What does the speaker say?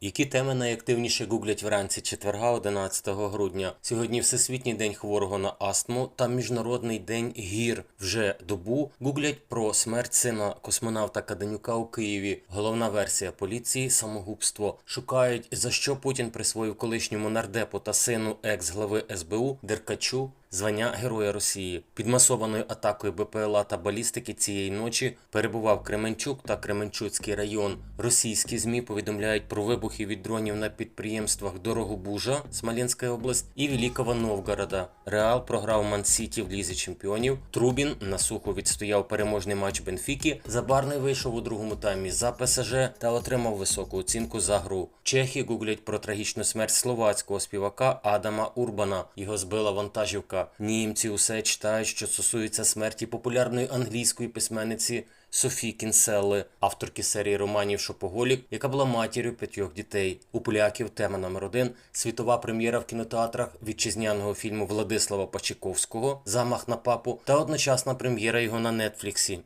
Які теми найактивніше гуглять вранці четверга 11 грудня? Сьогодні Всесвітній день хворого на астму та Міжнародний день гір. Вже добу гуглять про смерть сина космонавта Каденюка у Києві. Головна версія поліції самогубство. Шукають за що Путін присвоїв колишньому нардепу та сину екс-глави СБУ Деркачу звання Героя Росії. Під масованою атакою БПЛА та балістики цієї ночі перебував Кременчук та Кременчуцький район. Російські змі повідомляють про вибухи від дронів на підприємствах Дорогобужа, Смоленська область і Великого Новгорода. Реал програв Ман-Сіті в лізі чемпіонів. Трубін на суху відстояв переможний матч Бенфіки. Забарний вийшов у другому таймі за ПСЖ та отримав високу оцінку за гру. Чехи гуглять про трагічну смерть словацького співака Адама Урбана. Його збила вантажівка. Німці усе читають, що стосується смерті популярної англійської письменниці Софі Кінселли, авторки серії романів Шопоголік, яка була матір'ю п'ятьох дітей. У поляків тема номер один світова прем'єра в кінотеатрах вітчизняного фільму Владислава Пачіковського Замах на папу та одночасна прем'єра його на Нетфліксі.